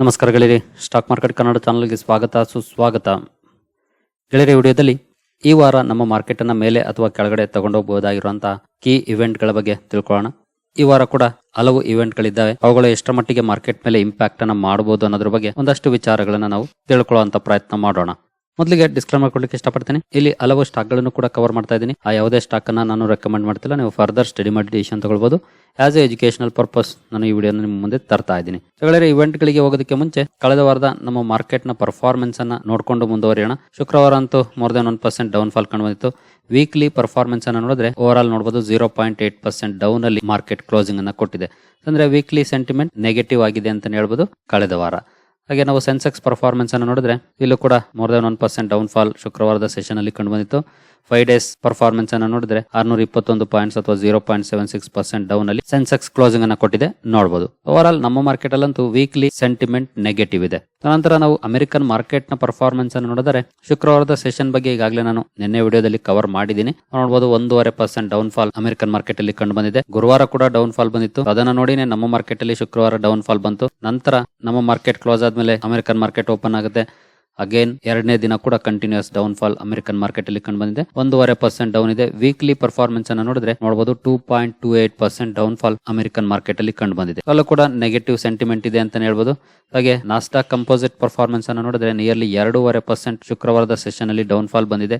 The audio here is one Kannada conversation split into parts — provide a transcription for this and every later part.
ನಮಸ್ಕಾರ ಗೆಳೆಯರಿ ಸ್ಟಾಕ್ ಮಾರ್ಕೆಟ್ ಕನ್ನಡ ಚಾನಲ್ಗೆ ಸ್ವಾಗತ, ಸುಸ್ವಾಗತ. ಗೆಳೆಯರಿ, ವಿಡಿಯೋದಲ್ಲಿ ಈ ವಾರ ನಮ್ಮ ಮಾರ್ಕೆಟ್ ಅನ್ನ ಮೇಲೆ ಅಥವಾ ಕೆಳಗಡೆ ತಗೊಂಡೋಗಬಹುದಾಗಿರುವಂತಹ ಕೀ ಇವೆಂಟ್ಗಳ ಬಗ್ಗೆ ತಿಳ್ಕೊಳ್ಳೋಣ. ಈ ವಾರ ಕೂಡ ಹಲವು ಇವೆಂಟ್ಗಳಿದ್ದಾವೆ ಅವುಗಳು ಎಷ್ಟರ ಮಟ್ಟಿಗೆ ಮಾರ್ಕೆಟ್ ಮೇಲೆ ಇಂಪ್ಯಾಕ್ಟ್ ಅನ್ನ ಮಾಡಬಹುದು ಅನ್ನೋದ್ರ ಬಗ್ಗೆ ಒಂದಷ್ಟು ವಿಚಾರಗಳನ್ನ ನಾವು ತಿಳ್ಕೊಳ್ಳುವಂತ ಪ್ರಯತ್ನ ಮಾಡೋಣ. ಮೊದಲಿಗೆ ಡಿಸ್ಕ್ಲೈಮರ್ ಕೊಡ್ಲಿಕ್ಕೆ ಇಷ್ಟಪಡ್ತೀನಿ. ಇಲ್ಲಿ ಹಲವು ಸ್ಟಾಕ್ಗಳನ್ನು ಕೂಡ ಕವರ್ ಮಾಡ್ತಾ ಇದ್ದೀನಿ. ಆ ಯಾವುದೇ ಸ್ಟಾಕ್ ಅನ್ನ ನಾನು ರೆಕಮೆಂಡ್ ಮಾಡ್ತಿಲ್ಲ. ನೀವು ಫರ್ದರ್ ಸ್ಟಡಿ ಮಾಡಿ ಡಿಸಿಷನ್ ತಗೊಳ್ಬಹುದು ಆಸ್ ಎ ಎಜುಕೇಶನಲ್ ಪರ್ಪಸ್ ನಾನು ಈ ವಿಡಿಯೋ ನಿಮ್ಮ ಮುಂದೆ ತರ್ತಾ ಇದ್ದೀನಿ. ಇವೆಂಟ್ ಗಳಿಗೆ ಹೋಗೋದಕ್ಕೆ ಮುಂಚೆ ಕಳೆದ ವಾರದ ನಮ್ಮ ಮಾರ್ಕೆಟ್ನ ಪರ್ಫಾರ್ಮೆನ್ಸ್ ಅನ್ನ ನೋಡ್ಕೊಂಡು ಮುಂದುವರಿಯೋಣ. ಶುಕ್ರವಾರ ಅಂತೂ more than one percent downfall ಕಂಡು ಬಂದಿತ್ತು. ವೀಕ್ಲಿ ಪರ್ಫಾರ್ಮೆನ್ಸ್ ಅನ್ನ ನೋಡಿದ್ರೆ ಓವರ್ ಆಲ್ ನೋಡಬಹುದು zero point eight percent down ಅಲ್ಲಿ ಮಾರ್ಕೆಟ್ ಕ್ಲೋಸಿಂಗ್ ಅನ್ನ ಕೊಟ್ಟಿದೆ. ಅಂದ್ರೆ ವೀಕ್ಲಿ ಸೆಂಟಿಮೆಂಟ್ ನೆಗೆಟಿವ್ ಆಗಿದೆ ಅಂತ ಹೇಳ್ಬೋದು ಕಳೆದ ವಾರ. ಹಾಗೆ ನಾವು ಸೆನ್ಸೆಕ್ಸ್ ಪರ್ಫಾರ್ಮೆನ್ಸ್ ಅನ್ನು ನೋಡಿದ್ರೆ ಇಲ್ಲೂ ಕೂಡ more than one percent downfall ಶುಕ್ರವಾರದ ಸೆಷನ್ ಅಲ್ಲಿ ಕಂಡು ಬಂದಿತ್ತು. ಫೈವ್ ಡೇಸ್ ಪರ್ಫಾರ್ಮೆನ್ಸ್ ಅನ್ನು ನೋಡಿದ್ರೆ ಆರ್ನೂರ ಇಪ್ಪತ್ತೊಂದು ಪಾಯಿಂಟ್ಸ್ ಅಥವಾ zero point seven six percent down ಅಲ್ಲಿ ಸೆನ್ಸೆಕ್ಸ್ ಕ್ಲೋಸಿಂಗ್ ಅನ್ನ ಕೊಟ್ಟಿದೆ. ನೋಡಬಹುದು ಓವರ್ ಆಲ್ ನಮ್ಮ ಮಾರ್ಕೆಟ್ ಅಲ್ಲಂತೂ ವೀಕ್ಲಿ ಸೆಂಟಿಮೆಂಟ್ ನೆಗೆಟಿವ್ ಇದೆ. ನಂತರ ನಾವು ಅಮೆರಿಕನ್ ಮಾರ್ಕೆಟ್ನ ಪರ್ಫಾರ್ಮೆನ್ಸ್ ಅನ್ನು ನೋಡಿದರೆ ಶುಕ್ರವಾರದ ಸೆಷನ್ ಬಗ್ಗೆ ಈಗಾಗಲೇ ನಾನು ನಿನ್ನೆ ವಿಡಿಯೋದಲ್ಲಿ ಕವರ್ ಮಾಡಿದ್ದೀನಿ. ನೋಡಬಹುದು ಒಂದೂವರೆ percent down fall American market ಅಲ್ಲಿ ಕಂಡು ಬಂದಿದೆ. ಗುರುವಾರ ಕೂಡ ಡೌನ್ ಫಾಲ್ ಬಂದಿತ್ತು ಅದನ್ನ ನೋಡಿನೇ ನಮ್ಮ ಮಾರ್ಕೆಟ್ ಅಲ್ಲಿ ಶುಕ್ರವಾರ ಡೌನ್ ಫಾಲ್ ಬಂತು. ನಂತರ ನಮ್ಮ ಮಾರ್ಕೆಟ್ ಕ್ಲೋಸ್ ಆದ್ಮೇಲೆ ಅಮೆರಿಕನ್ ಮಾರ್ಕೆಟ್ ಓಪನ್ ಆಗುತ್ತೆ. ಅಗೇನ್ ಎರಡನೇ ದಿನ ಕೂಡ continues down fall American market ಅಲ್ಲಿ ಕಂಡು ಬಂದಿದೆ. ಒಂದೂವರೆ ಪರ್ಸೆಂಟ್ ಡೌನ್ ಇದೆ. ವೀಕ್ಲಿ ಪರ್ಫಾರ್ಮೆನ್ಸ್ ಅನ್ನು ನೋಡಿದ್ರೆ ನೋಡಬಹುದು two point two eight percent downfall American market ಅಲ್ಲಿ ಕಂಡು ಬಂದಿದೆ. ಅಲ್ಲೂ ಕೂಡ ನೆಗೆಟಿವ್ ಸೆಂಟಿಮೆಂಟ್ ಇದೆ ಅಂತ ಹೇಳ್ಬೋದು. ಹಾಗೆ ನಾಸ್ಟಾ ಕಂಪೋಸಿಟ್ ಪರ್ಫಾರ್ಮೆನ್ಸ್ ಅನ್ನು ನೋಡಿದ್ರೆ ನಿಯರ್ಲಿ ಎರಡೂವರೆ ಪರ್ಸೆಂಟ್ ಶುಕ್ರವಾರದ ಸೆಷನ್ ಅಲ್ಲಿ ಡೌನ್ ಫಾಲ್ ಬಂದಿದೆ.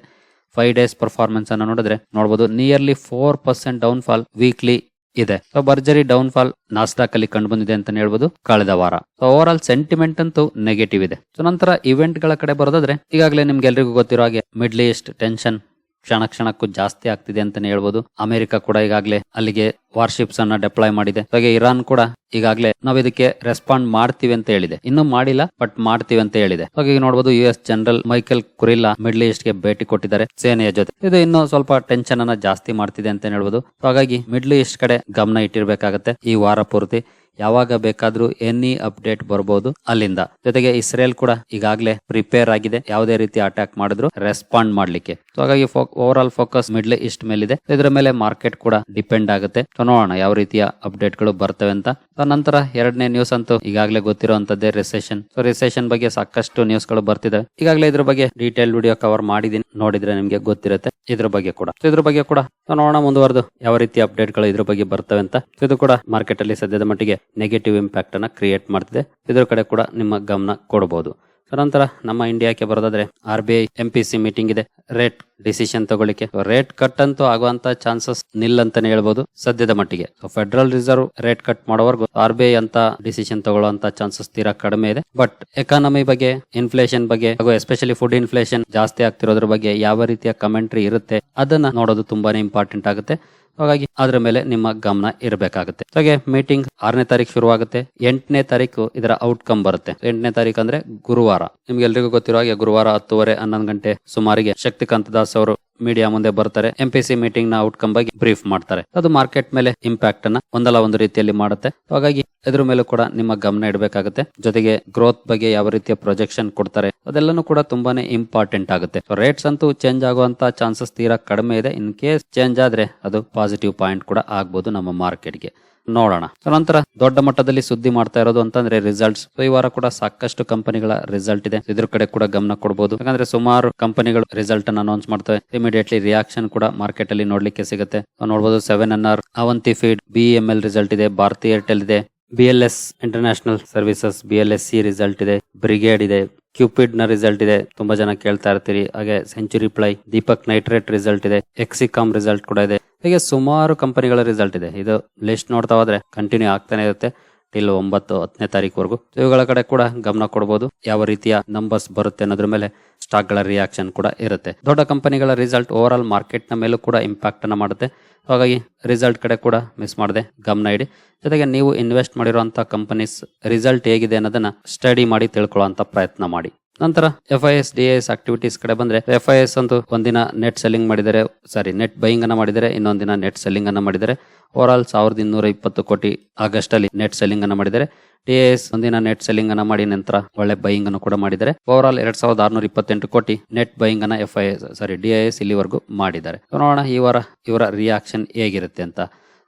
ಫೈವ್ ಡೇಸ್ ಪರ್ಫಾರ್ಮೆನ್ಸ್ ಅನ್ನು ನೋಡಿದ್ರೆ ನೋಡಬಹುದು nearly four percent downfall weekly ಇದೆ. ಸೊ ಭರ್ಜರಿ ಡೌನ್ ಫಾಲ್ ನಾಸ್ಡಾಕ್ ಅಲ್ಲಿ ಕಂಡು ಬಂದಿದೆ ಅಂತ ಹೇಳ್ಬೋದು. ಕಳೆದ ವಾರ. ಸೊ ಓವರ್ ಆಲ್ ಸೆಂಟಿಮೆಂಟ್ ಅಂತೂ ನೆಗೆಟಿವ್ ಇದೆ. ಸೊ ನಂತರ ಇವೆಂಟ್ಗಳ ಕಡೆ ಬರೋದಾದ್ರೆ, ಈಗಾಗಲೇ ನಿಮ್ಗೆ ಎಲ್ರಿಗೂ ಗೊತ್ತಿರೋ ಹಾಗೆ ಮಿಡ್ಲ್ ಈಸ್ಟ್ ಟೆನ್ಷನ್ ಕ್ಷಣ ಕ್ಷಣಕ್ಕೂ ಜಾಸ್ತಿ ಆಗ್ತಿದೆ ಅಂತಾನೆ ಹೇಳ್ಬೋದು. ಅಮೆರಿಕ ಕೂಡ ಈಗಾಗಲೇ ಅಲ್ಲಿಗೆ ವಾರ್ಶಿಪ್ಸ್ ಅನ್ನ ಡೆಪ್ಲಾಯ್ ಮಾಡಿದೆ. ಹಾಗೆ ಇರಾನ್ ಕೂಡ ಈಗಾಗಲೇ ನಾವು ಇದಕ್ಕೆ ರೆಸ್ಪಾಂಡ್ ಮಾಡ್ತೀವಿ ಅಂತ ಹೇಳಿದೆ. ಇನ್ನು ಮಾಡಿಲ್ಲ ಬಟ್ ಮಾಡ್ತೀವಿ ಅಂತ ಹೇಳಿದೆ. ಹಾಗೆ ನೋಡಬಹುದು U S general Michael Kurilla Middle ಈಸ್ಟ್ಗೆ ಭೇಟಿ ಕೊಟ್ಟಿದ್ದಾರೆ ಸೇನೆಯ ಜೊತೆ. ಇದು ಇನ್ನು ಸ್ವಲ್ಪ ಟೆನ್ಷನ್ ಅನ್ನ ಜಾಸ್ತಿ ಮಾಡ್ತಿದೆ ಅಂತ ಹೇಳ್ಬೋದು. ಹಾಗಾಗಿ ಮಿಡ್ಲ್ ಈಸ್ಟ್ ಕಡೆ ಗಮನ ಇಟ್ಟಿರ್ಬೇಕಾಗತ್ತೆ ಈ ವಾರ ಪೂರ್ತಿ. ಯಾವಾಗ ಬೇಕಾದ್ರೂ ಎನಿ ಅಪ್ಡೇಟ್ ಬರಬಹುದು ಅಲ್ಲಿಂದ. ಜೊತೆಗೆ ಇಸ್ರೇಲ್ ಕೂಡ ಈಗಾಗಲೇ ಪ್ರಿಪೇರ್ ಆಗಿದೆ. ಯಾವುದೇ ರೀತಿ ಅಟ್ಯಾಕ್ ಮಾಡಿದ್ರು ರೆಸ್ಪಾಂಡ್ ಮಾಡ್ಲಿಕ್ಕೆ. ಸೊ ಹಾಗಾಗಿ over all focus Middle East ಮೇಲಿದೆ. ಇದರ ಮೇಲೆ ಮಾರ್ಕೆಟ್ ಕೂಡ ಡಿಪೆಂಡ್ ಆಗುತ್ತೆ. ನೋಡೋಣ ಯಾವ ರೀತಿಯ ಅಪ್ಡೇಟ್ಗಳು ಬರ್ತವೆ ಅಂತ. ನಂತರ ಎರಡನೇ ನ್ಯೂಸ್ ಅಂತೂ ಈಗಾಗಲೇ ಗೊತ್ತಿರುವಂತದ್ದೇ ರಿಸೆಷನ್ ಸೊ ರಿಸೆಷನ್ ಬಗ್ಗೆ ಸಾಕಷ್ಟು ನ್ಯೂಸ್ಗಳು ಬರ್ತಿದೆ ಈಗಾಗಲೇ ಇದ್ರ ಬಗ್ಗೆ ಡೀಟೇಲ್ ವಿಡಿಯೋ ಕವರ್ ಮಾಡಿದೀನಿ. ನೋಡಿದ್ರೆ ನಿಮ್ಗೆ ಗೊತ್ತಿರುತ್ತೆ ಇದ್ರ ಬಗ್ಗೆ ಕೂಡ. ಇದ್ರ ಬಗ್ಗೆ ಕೂಡ ನೋಡೋಣ ಮುಂದುವರೆದು ಯಾವ ರೀತಿ ಅಪ್ಡೇಟ್ಗಳು ಇದ್ರ ಬಗ್ಗೆ ಬರ್ತವೆ ಅಂತ. ಇದು ಕೂಡ ಮಾರ್ಕೆಟ್ ಅಲ್ಲಿ ಸದ್ಯದ ಮಟ್ಟಿಗೆ ನೆಗೆಟಿವ್ ಇಂಪ್ಯಾಕ್ಟ್ ಅನ್ನ ಕ್ರಿಯೇಟ್ ಮಾಡ್ತಿದೆ. ಇದರ ಕಡೆ ಕೂಡ ನಿಮ್ಮ ಗಮನ ಕೊಡಬಹುದು ನಂತರ ನಮ್ಮ ಇಂಡಿಯಾಕ್ಕೆ ಬರೋದಾದ್ರೆ R B I M P C meeting ಇದೆ. ರೇಟ್ ಡಿಸಿಷನ್ ತಗೊಳ್ಳಿಕ್ಕೆ. ರೇಟ್ ಕಟ್ ಅಂತೂ ಆಗುವಂತ ಚಾನ್ಸಸ್ ನಿಲ್ ಅಂತಾನೆ ಹೇಳ್ಬೋದು ಸದ್ಯದ ಮಟ್ಟಿಗೆ. ಫೆಡರಲ್ ರಿಸರ್ವ್ ರೇಟ್ ಕಟ್ ಮಾಡೋವರೆಗೂ ಆರ್ ಬಿ ಐ ಅಂತ ಡಿಸಿಷನ್ ತಗೊಳ್ಳುವಂತ ಚಾನ್ಸಸ್ ತೀರಾ ಕಡಿಮೆ ಇದೆ. ಬಟ್ ಎಕಾನಮಿ ಬಗ್ಗೆ ಇನ್ಫ್ಲೇಷನ್ ಬಗ್ಗೆ, ಹಾಗೂ ಎಸ್ಪೆಷಲಿ ಫುಡ್ ಇನ್ಫ್ಲೇಷನ್ ಜಾಸ್ತಿ ಆಗ್ತಿರೋದ್ರ ಬಗ್ಗೆ ಯಾವ ರೀತಿಯ ಕಮೆಂಟ್ರಿ ಇರುತ್ತೆ, ಅದನ್ನ ನೋಡೋದು ತುಂಬಾನೇ ಇಂಪಾರ್ಟೆಂಟ್ ಆಗುತ್ತೆ. ಹಾಗಾಗಿ ಅದರ ಮೇಲೆ ನಿಮ್ಮ ಗಮನ ಇರಬೇಕಾಗುತ್ತೆ. ಹಾಗೆ ಮೀಟಿಂಗ್ ಆರನೇ ತಾರೀಕು ಶುರುವಾಗುತ್ತೆ. ಎಂಟನೇ ತಾರೀಕು ಇದರ ಔಟ್ಕಮ್ ಬರುತ್ತೆ. ಎಂಟನೇ ತಾರೀಕು ಅಂದ್ರೆ ಗುರುವಾರ. ನಿಮ್ಗೆ ಎಲ್ರಿಗೂ ಗೊತ್ತಿರೋ ಹಾಗೆ ಗುರುವಾರ ಹತ್ತುವರೆ ಹನ್ನೊಂದು ಗಂಟೆ ಸುಮಾರಿಗೆ ಶಕ್ತಿಕಾಂತ ದಾಸ್ ಅವರು ಮೀಡಿಯಾ ಮುಂದೆ ಬರ್ತಾರೆ. ಎಂ ಪಿ ಸಿ ಮೀಟಿಂಗ್ನ ಔಟ್ಕಮ್ ಬಗ್ಗೆ ಬ್ರೀಫ್ ಮಾಡ್ತಾರೆ. ಅದು ಮಾರ್ಕೆಟ್ ಮೇಲೆ ಇಂಪ್ಯಾಕ್ಟ್ ಅನ್ನ ಒಂದಲ್ಲ ಒಂದು ರೀತಿಯಲ್ಲಿ ಮಾಡುತ್ತೆ. ಹಾಗಾಗಿ ಇದ್ರ ಮೇಲೂ ಕೂಡ ನಿಮ್ಮ ಗಮನ ಇಡಬೇಕಾಗುತ್ತೆ. ಜೊತೆಗೆ ಗ್ರೋತ್ ಬಗ್ಗೆ ಯಾವ ರೀತಿಯ ಪ್ರೊಜೆಕ್ಷನ್ ಕೊಡ್ತಾರೆ ಅದೆಲ್ಲನೂ ಕೂಡ ತುಂಬಾನೇ ಇಂಪಾರ್ಟೆಂಟ್ ಆಗುತ್ತೆ. ರೇಟ್ಸ್ ಅಂತೂ ಚೇಂಜ್ ಆಗುವಂತ ಚಾನ್ಸಸ್ ತೀರಾ ಕಡಿಮೆ ಇದೆ. ಇನ್ ಕೇಸ್ ಚೇಂಜ್ ಆದ್ರೆ ಅದು ಪಾಸಿಟಿವ್ ಪಾಯಿಂಟ್ ಕೂಡ ಆಗ್ಬೋದು ನಮ್ಮ ಮಾರ್ಕೆಟ್ಗೆ ನೋಡೋಣ. ನಂತರ ದೊಡ್ಡ ಮಟ್ಟದಲ್ಲಿ ಸುದ್ದಿ ಮಾಡ್ತಾ ಇರೋದು ಅಂತಂದ್ರೆ ರಿಸಲ್ಟ್ಸ್ ಈ ವಾರ ಕೂಡ ಸಾಕಷ್ಟು ಕಂಪನಿಗಳ ರಿಸಲ್ಟ್ ಇದೆ. ಇದ್ರ ಕಡೆ ಕೂಡ ಗಮನ ಕೊಡಬಹುದು ಯಾಕಂದ್ರೆ ಸುಮಾರು ಕಂಪನಿಗಳು ರಿಸಲ್ಟ್ ಅನ್ನು ಅನೌನ್ಸ್ ಮಾಡ್ತವೆ. ಇಮಿಡಿಯೇಟ್ಲಿ ರಿಯಾಕ್ಷನ್ ಕೂಡ ಮಾರ್ಕೆಟ್ ಅಲ್ಲಿ ನೋಡ್ಲಿಕ್ಕೆ ಸಿಗುತ್ತೆ. ನೋಡಬಹುದು seven N R Avanti feed B M L result ಇದೆ, ಭಾರತಿ ಏರ್ಟೆಲ್ ಇದೆ B L S international services B L S C result ಇದೆ ಬ್ರಿಗೇಡ್ ಇದೆ ಕ್ಯೂಪಿಡ್ನ ರಿಸಲ್ಟ್ ಇದೆ. ತುಂಬಾ ಜನ ಕೇಳ್ತಾ ಇರ್ತೀರಿ. ಹಾಗೆ Century Ply Deepak nitrite result ಇದೆ ಎಕ್ಸಿಕಾಮ್ ರಿಸಲ್ಟ್ ಕೂಡ ಇದೆ. ಹೀಗೆ ಸುಮಾರು ಕಂಪನಿಗಳ ರಿಸಲ್ಟ್ ಇದೆ. ಇದು ಲಿಸ್ಟ್ ನೋಡ್ತಾ ಹೋದ್ರೆ ಕಂಟಿನ್ಯೂ ಆಗ್ತಾನೆ ಇರುತ್ತೆ. ಟಿಲ್ ಒಂಬತ್ತು ಹತ್ತನೇ ತಾರೀಕುವರೆಗೂ. ಇವುಗಳ ಕಡೆ ಕೂಡ ಗಮನ ಕೊಡಬಹುದು ಯಾವ ರೀತಿಯ ನಂಬರ್ಸ್ ಬರುತ್ತೆ ಅನ್ನೋದ್ರ ಮೇಲೆ ಸ್ಟಾಕ್ಗಳ ರಿಯಾಕ್ಷನ್ ಕೂಡ ಇರುತ್ತೆ. ದೊಡ್ಡ ಕಂಪನಿಗಳ ರಿಸಲ್ಟ್ ಓವರ್ ಆಲ್ ಮಾರ್ಕೆಟ್ನ ಮೇಲೂ ಕೂಡ ಇಂಪ್ಯಾಕ್ಟ್ ಅನ್ನ ಮಾಡುತ್ತೆ. ಹಾಗಾಗಿ ರಿಸಲ್ಟ್ ಕಡೆ ಕೂಡ ಮಿಸ್ ಮಾಡದೆ. ಗಮನ ಇಡಿ. ಜೊತೆಗೆ ನೀವು ಇನ್ವೆಸ್ಟ್ ಮಾಡಿರುವಂತಹ ಕಂಪನೀಸ್ ರಿಸಲ್ಟ್ ಹೇಗಿದೆ ಅನ್ನೋದನ್ನ ಸ್ಟಡಿ ಮಾಡಿ ತಿಳ್ಕೊಳ್ಳುವಂತ ಪ್ರಯತ್ನ ಮಾಡಿ. ನಂತರ F I S D S activities ಕಡೆ ಬಂದ್ರೆ ಎಫ್ ಐ ಎಸ್ ಅಂತೂ ಒಂದಿನ ನೆಟ್ ಸೆಲ್ಲಿಂಗ್ ಮಾಡಿದರೆ ಸಾರಿ ನೆಟ್ ಬೈಯಿಂಗ್ ಅನ್ನ ಮಾಡಿದರೆ, ಇನ್ನೊಂದಿನ ನೆಟ್ ಸೆಲ್ಲಿಂಗ್ ಅನ್ನ ಮಾಡಿದರೆ ಓವರ್ ಆಲ್ ಸಾವಿರದ ಇನ್ನೂರ ಇಪ್ಪತ್ತು ಕೋಟಿ ಆಗಸ್ಟ್ ಅಲ್ಲಿ ನೆಟ್ ಸೆಲ್ಲಿಂಗ್ ಅನ್ನ ಮಾಡಿದರೆ ಎಸ್ ಒಂದಿನ ನೆಟ್ ಸೆಲ್ಲಿಂಗ್ ಅನ್ನ ಮಾಡಿ ನಂತರ ಒಳ್ಳೆ ಬೈಯಿಂಗ್ ಅನ್ನು ಕೂಡ ಮಾಡಿದರೆ ಓವರ್ ಆಲ್ ಎರಡ್ ಸಾವಿರದ ಆರ್ನೂರ ಇಪ್ಪತ್ತೆಂಟು ಕೋಟಿ ನೆಟ್ ಬೈಯಿಂಗ್ ಅನ್ನ F I S sorry D S ಇಲ್ಲಿವರೆಗೂ ಮಾಡಿದ್ದಾರೆ. ನೋಡೋಣ ಈ ವಾರ ಇವರ ರಿಯಾಕ್ಷನ್ ಹೇಗಿರುತ್ತೆ ಅಂತ.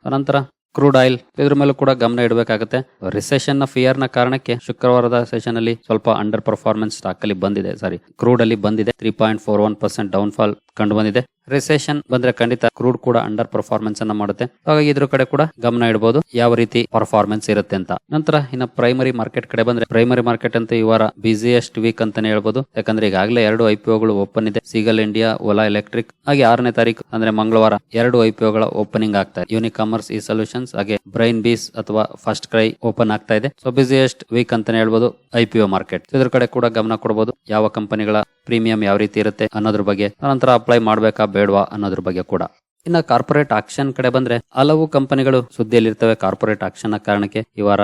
ನಂತರ ಕ್ರೂಡ್ ಆಯಿಲ್ ಇದ್ರ ಮೇಲೂ ಕೂಡ ಗಮನ ಇಡಬೇಕಾಗುತ್ತೆ. ರಿಸೆಷನ್ನ ಫಿಯರ್ನ ಕಾರಣಕ್ಕೆ ಶುಕ್ರವಾರದ ಸೆಷನ್ ಅಲ್ಲಿ ಸ್ವಲ್ಪ ಅಂಡರ್ ಪರ್ಫಾರ್ಮೆನ್ಸ್ ಸ್ಟಾಕ್ ಅಲ್ಲಿ ಬಂದಿದೆ. ಸಾರಿ ಕ್ರೂಡ್ ಅಲ್ಲಿ ಬಂದಿದೆ. Three point four one percent downfall ಕಂಡು ಬಂದಿದೆ. ರಿಸೆಷನ್ ಬಂದ್ರೆ ಖಂಡಿತ ಕ್ರೂಡ್ ಕೂಡ ಅಂಡರ್ ಪರ್ಫಾರ್ಮೆನ್ಸ್ ಅನ್ನ ಮಾಡುತ್ತೆ. ಹಾಗಾಗಿ ಇದ್ರ ಕಡೆ ಕೂಡ ಗಮನ ಇಡಬಹುದು ಯಾವ ರೀತಿ ಪರ್ಫಾರ್ಮೆನ್ಸ್ ಇರುತ್ತೆ ಅಂತ. ನಂತರ ಇನ್ನ ಪ್ರೈಮರಿ ಮಾರ್ಕೆಟ್ ಕಡೆ ಬಂದ್ರೆ ಪ್ರೈಮರಿ ಮಾರ್ಕೆಟ್ ಅಂತ ಈ ವಾರ ಬಿಸಿಯೆಸ್ಟ್ ವೀಕ್ ಅಂತಾನೆ ಹೇಳ್ಬಹುದು ಯಾಕಂದ್ರೆ ಈಗಾಗಲೇ ಎರಡು ಐಪಿಒಗಳು ಓಪನ್ ಇದೆ. ಸಿಗಲ್ ಇಂಡಿಯಾ ಓಲಾ ಎಲೆಕ್ಟ್ರಿಕ್ ಹಾಗೆ ಆರನೇ ತಾರೀಕು ಅಂದ್ರೆ ಮಂಗಳವಾರ ಎರಡು ಐಪಿಒಗಳ ಓಪನಿಂಗ್ ಆಗ್ತಾ ಇದೆ. ಯೂನಿಕಾಮರ್ಸ್ ಈ ಸೊಲ್ಯೂಷನ್ಸ್ ಹಾಗೆ ಬ್ರೈನ್ ಬೀಸ್ ಅಥವಾ ಫಸ್ಟ್ ಕ್ರೈ ಓಪನ್ ಆಗ್ತಾ ಇದೆ. ಸೊ ಬಿಸಿಯೆಸ್ಟ್ ವೀಕ್ ಅಂತಾನೆ ಹೇಳ್ಬಹುದು ಐಪಿಒ ಮಾರ್ಕೆಟ್ ಇದ್ರ ಕಡೆ ಕೂಡ ಗಮನ ಕೊಡಬಹುದು ಯಾವ ಕಂಪನಿಗಳ ಪ್ರೀಮಿಯಂ ಯಾವ ರೀತಿ ಇರುತ್ತೆ ಅನ್ನೋದ್ರ ಬಗ್ಗೆ. ನಂತರ ಅಪ್ಲೈ ಮಾಡಬೇಕಾ ಬೇಡವಾ ಅನ್ನೋದ್ರ ಬಗ್ಗೆ ಕೂಡ. ಇನ್ನ ಕಾರ್ಪೊರೇಟ್ ಆಕ್ಷನ್ ಕಡೆ ಬಂದ್ರೆ ಹಲವು ಕಂಪನಿಗಳು ಸುದ್ದಿಯಲ್ಲಿರ್ತವೆ. ಕಾರ್ಪೊರೇಟ್ ಆಕ್ಷನ್ ಕಾರಣಕ್ಕೆ ಈ ವಾರ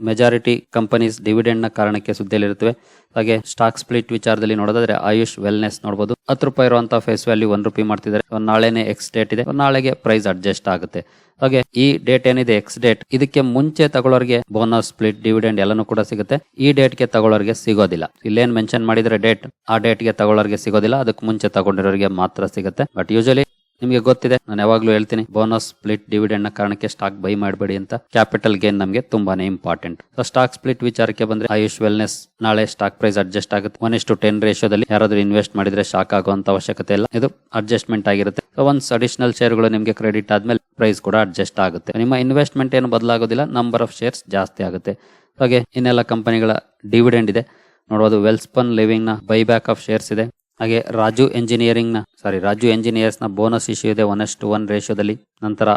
ಮೆಜಾರಿಟಿ ಕಂಪನೀಸ್ ಡಿವಿಡೆಂಡ್ನ ಕಾರಣಕ್ಕೆ ಸುದ್ದಿಯಲ್ಲಿರುತ್ತವೆ ಹಾಗೆ ಸ್ಟಾಕ್ ಸ್ಪ್ಲಿಟ್ ವಿಚಾರದಲ್ಲಿ ನೋಡೋದಾದ್ರೆ ಆಯುಷ್ ವೆಲ್ನೆಸ್ ನೋಡಬಹುದು ಹತ್ತು ರೂಪಾಯಿ ಇರುವಂತಹ ಫೇಸ್ ವ್ಯಾಲ್ಯೂ ಒನ್ ರೂಪಾಯಿ ಮಾಡ್ತಿದ್ದಾರೆ. ನಾಳೆನೆ ಎಕ್ಸ್ ಡೇಟ್ ಇದೆ. ನಾಳೆಗೆ ಪ್ರೈಸ್ ಅಡ್ಜಸ್ಟ್ ಆಗುತ್ತೆ. ಹಾಗೆ ಈ ಡೇಟ್ ಏನಿದೆ? ಎಕ್ಸ್ ಡೇಟ್ ಇದಕ್ಕೆ ಮುಂಚೆ ತಗೊಳ್ಳೋರಿಗೆ ಬೋನಸ್ ಸ್ಪ್ಲಿಟ್ ಡಿವಿಡೆಂಡ್ ಎಲ್ಲಾನು ಕೂಡ ಸಿಗುತ್ತೆ. ಈ ಡೇಟ್ಗೆ ತಗೊಳ್ಳೋರಿಗೆ ಸಿಗೋದಿಲ್ಲ. ಇಲ್ಲೇನ್ ಮೆನ್ಷನ್ ಮಾಡಿದ್ರೆ ಡೇಟ್ ಆ ಡೇಟ್ಗೆ ತಗೊಳ್ಳೋರಿಗೆ ಸಿಗೋದಿಲ್ಲ. ಅದಕ್ಕೆ ಮುಂಚೆ ತಗೊಂಡಿರೋರಿಗೆ ಮಾತ್ರ ಸಿಗುತ್ತೆ. ಬಟ್ ಯೂಶಲಿ ನಿಮಗೆ ಗೊತ್ತಿದೆ, ನಾನು ಯಾವಾಗ್ಲೂ ಹೇಳ್ತೀನಿ ಬೋನಸ್ ಸ್ಪ್ಲಿಟ್ ಡಿವಿಡೆಂಡ್ನ ಕಾರಣಕ್ಕೆ ಸ್ಟಾಕ್ ಬೈ ಮಾಡಬೇಡಿ ಅಂತ ಕ್ಯಾಪಿಟಲ್ ಗೇನ್ ನಮಗೆ ತುಂಬಾನೇ ಇಂಪಾರ್ಟೆಂಟ್ ಸ್ಟಾಕ್ ಸ್ಪ್ಲಿಟ್ ವಿಚಾರಕ್ಕೆ ಬಂದ್ರೆ, ಆಯುಷ್ ವೆಲ್ನೆಸ್ ನಾಳೆ ಸ್ಟಾಕ್ ಪ್ರೈಸ್ ಅಡ್ಜಸ್ಟ್ ಆಗುತ್ತೆ. ಒನ್ ಇಷ್ಟು ಟೆನ್ ರೇಷಿಯೋದಲ್ಲಿ ಯಾರಾದ್ರೂ ಇನ್ವೆಸ್ಟ್ ಮಾಡಿದ್ರೆ ಶಾಕ್ ಆಗುವಂತ ಅವಶ್ಯಕತೆ ಇಲ್ಲ. ಇದು ಅಡ್ಜಸ್ಟ್ಮೆಂಟ್ ಆಗಿರುತ್ತೆ. ಒನ್ಸ್ ಅಡಿಷನಲ್ ಶೇರ್ಗಳು ನಿಮಗೆ ಕ್ರೆಡಿಟ್ ಆದ್ಮೇಲೆ ಪ್ರೈಸ್ ಕೂಡ ಅಡ್ಜಸ್ಟ್ ಆಗುತ್ತೆ. ನಿಮ್ಮ ಇನ್ವೆಸ್ಟ್ಮೆಂಟ್ ಏನು ಬದಲಾಗೋದಿಲ್ಲ ನಂಬರ್ ಆಫ್ ಶೇರ್ಸ್ ಜಾಸ್ತಿ ಆಗುತ್ತೆ. ಹಾಗೆ, ಇನ್ನೆಲ್ಲ ಕಂಪನಿಗಳ ಡಿವಿಡೆಂಡ್ ಇದೆ. ನೋಡಬಹುದು ವೆಲ್ಸ್ಪನ್ ಲಿವಿಂಗ್ನ ಬೈಬ್ಯಾಕ್ ಆಫ್ ಶೇರ್ಸ್ ಇದೆ. ಹಾಗೆ ರಾಜು ಎಂಜಿನಿಯರಿಂಗ್ನ ಸಾರಿ ರಾಜು ಎಂಜಿನಿಯರ್ಸ್ನ ಬೋನಸ್ ಇಶ್ಯೂ ಇದೆ ಒನ್ ಟು ಒನ್ ರೇಷಿಯೋದಲ್ಲಿ ನಂತರ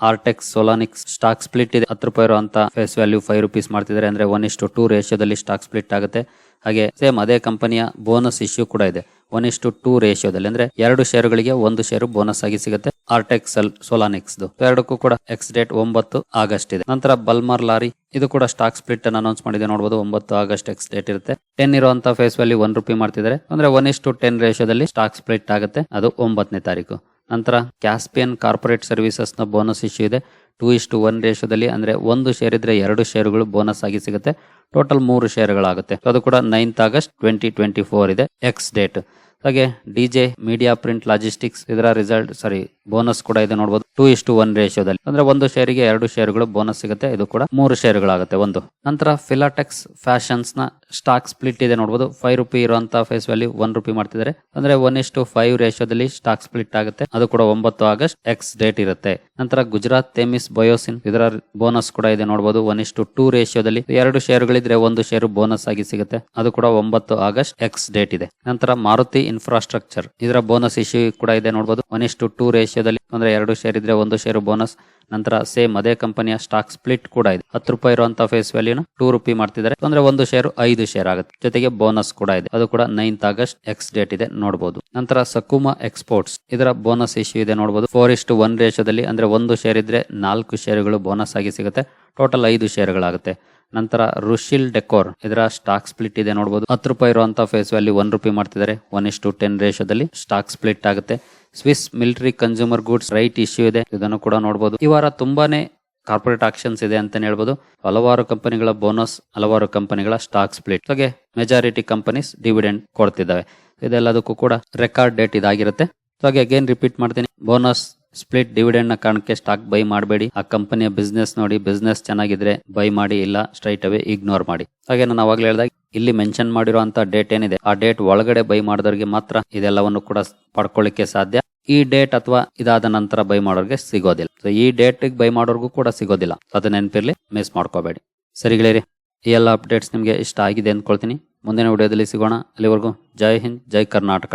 ಆರ್ಟೆಕ್ಸ್ ಸೋಲಾನಿಕ್ಸ್ ಸ್ಟಾಕ್ ಸ್ಪ್ಲಿಟ್ ಇದೆ, ಹತ್ತು ರೂಪಾಯಿ ಇರುವಂತ ಫೇಸ್ ವ್ಯಾಲ್ಯೂ ಫೈವ್ ರುಪೀಸ್ ಮಾಡ್ತಿದ್ದಾರೆ, ಅಂದ್ರೆ ಒನ್ ಇಷ್ಟು ಟೂ ರೇಷಿಯೋದಲ್ಲಿ ಸ್ಟಾಕ್ ಸ್ಪ್ಲಿಟ್ ಆಗುತ್ತೆ. ಹಾಗೆ ಸೇಮ್ ಅದೇ ಕಂಪನಿಯ ಬೋನಸ್ ಇಶ್ಯೂ ಕೂಡ ಇದೆ ಒನ್ ಇಷ್ಟು ಟೂ ರೇಷಿಯೋದಲ್ಲಿ ಅಂದ್ರೆ ಎರಡು ಶೇರುಗಳಿಗೆ ಒಂದು ಶೇರು ಬೋನಸ್ ಆಗಿ ಸಿಗುತ್ತೆ. ಆರ್ಟೆಕ್ಸ್ ಸೋಲಾನಿಕ್ಸ್ ಎರಡಕ್ಕೂ ಕೂಡ ಎಕ್ಸ್ ಡೇಟ್ ಒಂಬತ್ತು ಆಗಸ್ಟ್ ಇದೆ. ನಂತರ ಬಲ್ಮಾರ್ ಲಾರಿ ಇದು ಕೂಡ ಸ್ಟಾಕ್ ಸ್ಪ್ಲಿಟ್ ಅನ್ನು ಅನೌನ್ಸ್ ಮಾಡಿದೆ. ನೋಡಬಹುದು ಒಂಬತ್ತು ಆಗಸ್ಟ್ ಎಕ್ಸ್ ಡೇಟ್ ಇರುತ್ತೆ. ಟೆನ್ ಇರುವಂತ ಫೇಸ್ ವ್ಯಾಲ್ಯೂ ಒನ್ ರುಪಿ ಮಾಡ್ತಿದ್ದಾರೆ. ಅಂದ್ರೆ ಒನ್ ಇಷ್ಟು ಟೆನ್ ರೇಷಿಯೋದಲ್ಲಿ ಸ್ಟಾಕ್ ಸ್ಪ್ಲಿಟ್ ಆಗುತ್ತೆ. ಅದು ಒಂಬತ್ತನೇ ತಾರೀಕು. ನಂತರ ಕ್ಯಾಸ್ಪಿಯನ್ ಕಾರ್ಪೊರೇಟ್ ಸರ್ವಿಸಸ್ನ ಬೋನಸ್ ಇಶ್ಯೂ ಇದೆ. ಟೂ ಇಷ್ಟು ಒನ್ ರೇಷಿಯೋದಲ್ಲಿ ಅಂದ್ರೆ ಒಂದು ಶೇರ್ ಇದ್ರೆ ಎರಡು ಶೇರುಗಳು ಬೋನಸ್ ಆಗಿ ಸಿಗುತ್ತೆ. ಟೋಟಲ್ ಮೂರು ಶೇರ್ಗಳಾಗುತ್ತೆ ಅದು ಕೂಡ ninth August twenty twenty four ಇದೆ ಎಕ್ಸ್ ಡೇಟ್ ಹಾಗೆ ಡಿಜೆ ಮೀಡಿಯಾ ಪ್ರಿಂಟ್ ಲಾಜಿಸ್ಟಿಕ್ಸ್ ಇದರ ರಿಸಲ್ಟ್ ಸಾರಿ ಬೋನಸ್ ಕೂಡ ಇದೆ ನೋಡಬಹುದು ಟೂ ಇಷ್ಟು ಒನ್ ರೇಷಿಯೋದಲ್ಲಿ ಅಂದ್ರೆ ಒಂದು ಶೇರಿಗೆ ಎರಡು ಶೇರುಗಳು ಬೋನಸ್ ಸಿಗುತ್ತೆ, ಇದು ಕೂಡ ಮೂರು ಶೇರುಗಳಾಗುತ್ತೆ ಒಂದು. ನಂತರ ಫಿಲಾಟೆಕ್ಸ್ ಫ್ಯಾಷನ್ಸ್ನ ಸ್ಟಾಕ್ ಸ್ಪ್ಲಿಟ್ ಇದೆ ನೋಡಬಹುದು ಫೈವ್ ರುಪಿ ಇರುವಂತ ಫೇಸ್ ವ್ಯಾಲ್ಯೂ ಒನ್ ರುಪಿ ಮಾಡ್ತಿದ್ದಾರೆ. ಅಂದ್ರೆ ಒನ್ ಇಷ್ಟು ಫೈವ್ ರೇಷಿಯೋದಲ್ಲಿ ಸ್ಟಾಕ್ ಸ್ಪ್ಲಿಟ್ ಆಗುತ್ತೆ. ಅದು ಕೂಡ ಒಂಬತ್ತು ಆಗಸ್ಟ್ ಎಕ್ಸ್ ಡೇಟ್ ಇರುತ್ತೆ. ನಂತರ ಗುಜರಾತ್ ತೇಮಿಸ್ ಬಯೋಸಿನ್ ಇದರ ಬೋನಸ್ ಕೂಡ ಇದೆ ನೋಡಬಹುದು ಒನ್ ಇಷ್ಟು ಟೂ ರೇಷಿಯೋದಲ್ಲಿ ಎರಡು ಶೇರುಗಳಿದ್ರೆ ಒಂದು ಶೇರು ಬೋನಸ್ ಆಗಿ ಸಿಗುತ್ತೆ. ಅದು ಕೂಡ ಒಂಬತ್ತು ಆಗಸ್ಟ್ ಎಕ್ಸ್ ಡೇಟ್ ಇದೆ. ನಂತರ ಮಾರುತಿ ಇನ್ಫ್ರಾಸ್ಟ್ರಕ್ಚರ್ ಇದರ ಬೋನಸ್ ಇಶ್ಯೂ ಕೂಡ ಇದೆ ನೋಡಬಹುದು ಒನ್ ಇಷ್ಟು ಟೂ ರೇಷಿಯೋದಲ್ಲಿ ಅಂದ್ರೆ ಎರಡು ಶೇರ್ ಇದ್ರೆ ಒಂದು ಶೇರು ಬೋನಸ್ ನಂತರ ಸೇಮ್ ಅದೇ ಕಂಪನಿಯ ಸ್ಟಾಕ್ ಸ್ಪ್ಲಿಟ್ ಕೂಡ ಇದೆ. ಹತ್ತು ರೂಪಾಯಿ ಇರುವಂತಹ ಫೇಸ್ ವ್ಯಾಲ್ಯೂನ ಟೂ ರುಪಿ ಮಾಡ್ತಿದ್ದಾರೆ. ಅಂದ್ರೆ ಒಂದು ಶೇರು ಐದು ಶೇರ್ ಆಗುತ್ತೆ. ಜೊತೆಗೆ ಬೋನಸ್ ಕೂಡ ಇದೆ. ಅದು ಕೂಡ ನೈನ್ತ್ ಆಗಸ್ಟ್ ಎಕ್ಸ್ ಡೇಟ್ ಇದೆ. ನೋಡಬಹುದು ನಂತರ ಸಕುಮಾ ಎಕ್ಸ್ಪೋರ್ಟ್ಸ್ ಇದರ ಬೋನಸ್ ಇಶ್ಯೂ ಇದೆ ನೋಡಬಹುದು ಫೋರ್ ಇಷ್ಟು ಒನ್ ರೇಷದಲ್ಲಿ ಅಂದ್ರೆ ಒಂದು ಶೇರ್ ಇದ್ರೆ ನಾಲ್ಕು ಶೇರುಗಳು ಬೋನಸ್ ಆಗಿ ಸಿಗುತ್ತೆ. ಟೋಟಲ್ ಐದು ಶೇರ್ಗಳಾಗುತ್ತೆ ನಂತರ ರುಶಿಲ್ ಡೆಕೋರ್ ಇದರ ಸ್ಟಾಕ್ ಸ್ಪ್ಲಿಟ್ ಇದೆ ನೋಡಬಹುದು ಹತ್ತು ರೂಪಾಯಿ ಇರುವಂತ ಫೇಸ್ ವ್ಯಾಲ್ಯೂ ಒನ್ ರುಪಿ ಮಾಡ್ತಿದ್ದಾರೆ. ಒನ್ ಇಷ್ಟು ಟೆನ್ ರೇಷದಲ್ಲಿ ಸ್ಟಾಕ್ ಸ್ಪ್ಲಿಟ್ ಆಗುತ್ತೆ. Swiss military consumer goods right issue ಇದೆ. ಇದನ್ನು ಕೂಡ ನೋಡಬಹುದು ಈ ವಾರ ತುಂಬಾನೇ ಕಾರ್ಪೊರೇಟ್ ಆಕ್ಷನ್ಸ್ ಇದೆ ಅಂತಾನೆ ಹೇಳ್ಬೋದು. ಹಲವಾರು ಕಂಪನಿಗಳ ಬೋನಸ್ ಹಲವಾರು ಕಂಪನಿಗಳ ಸ್ಟಾಕ್ ಸ್ಪ್ಲಿಟ್ ಹಾಗೆ ಮೆಜಾರಿಟಿ ಕಂಪನೀಸ್ ಡಿವಿಡೆಂಡ್ ಕೊಡ್ತಿದ್ದಾವೆ. ಇದೆಲ್ಲದಕ್ಕೂ ಕೂಡ ರೆಕಾರ್ಡ್ ಡೇಟ್ ಇದಾಗಿರುತ್ತೆ. ಹಾಗೆ ಅಗೇನ್ ರಿಪೀಟ್ ಮಾಡ್ತೀನಿ. ಬೋನಸ್ ಸ್ಪ್ಲಿಟ್ ಡಿವಿಡೆಂಡ್ನ ಕಾರಣಕ್ಕೆ ಸ್ಟಾಕ್ ಬೈ ಮಾಡಬೇಡಿ. ಆ ಕಂಪನಿಯ ಬಿಸ್ನೆಸ್ ನೋಡಿ ಬಿಸ್ನೆಸ್ ಚೆನ್ನಾಗಿದ್ರೆ ಬೈ ಮಾಡಿ, ಇಲ್ಲ ಸ್ಟ್ರೈಟ್ ಅವೇ ಇಗ್ನೋರ್ ಮಾಡಿ. ಹಾಗೆ ನಾನು ಅವಾಗಲೇ ಹೇಳಿದಾಗ, ಇಲ್ಲಿ ಮೆನ್ಷನ್ ಮಾಡಿರುವಂತ ಡೇಟ್ ಏನಿದೆ, ಆ ಡೇಟ್ ಒಳಗಡೆ ಬೈ ಮಾಡಿದವರಿಗೆ ಮಾತ್ರ ಇದೆಲ್ಲವನ್ನು ಕೂಡ ಪಡ್ಕೊಳ್ಳಿಕ್ಕೆ ಸಾಧ್ಯ. ಈ ಡೇಟ್ ಅಥವಾ ಇದಾದ ನಂತರ ಬೈ ಮಾಡೋರಿಗೆ ಸಿಗೋದಿಲ್ಲ. ಸೊ ಈ ಡೇಟ್ ಬೈ ಮಾಡೋರ್ಗೂ ಕೂಡ ಸಿಗೋದಿಲ್ಲ. ಅದು ನೆನಪಿರ್ಲಿ ಮಿಸ್ ಮಾಡ್ಕೋಬೇಡಿ. ಸರಿಗಳಿರಿ ಈ ಎಲ್ಲ ಅಪ್ಡೇಟ್ಸ್ ನಿಮಗೆ ಇಷ್ಟ ಆಗಿದೆ ಅಂದ್ಕೊಳ್ತೀನಿ. ಮುಂದಿನ ವಿಡಿಯೋದಲ್ಲಿ ಸಿಗೋಣ. ಅಲ್ಲಿವರೆಗೂ ಜೈ ಹಿಂದ್, ಜೈ ಕರ್ನಾಟಕ.